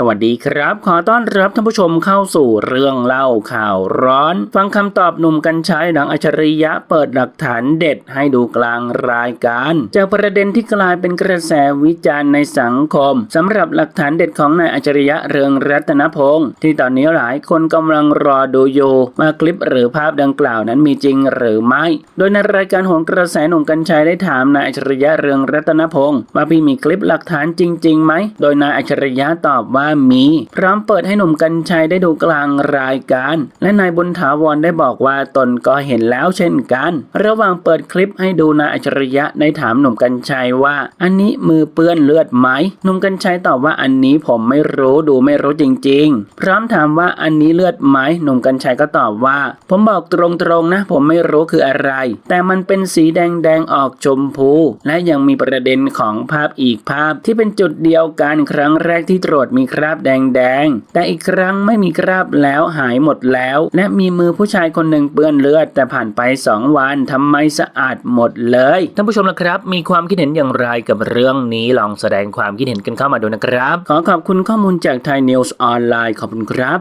สวัสดีครับ ขอต้อนรับท่านผู้ชมเข้าสู่เรื่องเล่าข่าวร้อน ฟังคำตอบหนุ่มกัญชัยหนังอัจฉริยะเปิดหลักฐานเด็ดให้ดูกลางรายการ จากประเด็นที่กลายเป็นกระแสวิจารณ์ในสังคมสำหรับหลักฐานเด็ดของนายอัจฉริยะเรืองรัตนพงศ์ที่ตอนนี้หลายคนกำลังรอดูอยู่ว่าคลิปหรือภาพดังกล่าวนั้นมีจริงหรือไม่ โดยในรายการโหนกระแสหนุ่มกัญชัยได้ถามนายอัจฉริยะเรืองรัตนพงศ์ว่าพี่มีคลิปหลักฐานจริงๆไหมโดยนายอัจฉริยะตอบว่ามี พร้อมเปิดให้หนุ่มกัญชัยได้ดูกลางรายการ และนายบุญถาวรได้บอกว่าตนก็เห็นแล้วเช่นกัน ระหว่างเปิดคลิปให้ดูนายอัจฉริยะได้ถามหนุ่มกัญชัยว่า อันนี้มือเปื้อนเลือดไหมหนุ่มกัญชัยตอบว่าอันนี้ผมไม่รู้ดูไม่รู้จริง ๆ พร้อมถามว่าอันนี้เลือดไหมหนุ่มกัญชัยก็ตอบว่า ผมบอกตรงๆนะ ผมไม่รู้คืออะไร แต่มันเป็นสีแดงๆออกชมพู และยังมีประเด็นของภาพอีกภาพที่เป็นจุดเดียวกันครั้งแรกที่ตรวจมีคราบแดงๆ แต่อีกครั้งไม่มีคราบแล้วหายหมดแล้ว และมีมือผู้ชายคนหนึ่งเปื้อนเลือด แต่ผ่านไป 2 วันทำไมสะอาดหมดเลยท่านผู้ชมละครับ มีความคิดเห็นอย่างไรกับเรื่องนี้ลองแสดงความคิดเห็นกันเข้ามาดูนะครับ ขอขอบคุณข้อมูลจากไทยนิวส์ออนไลน์ขอบคุณครับ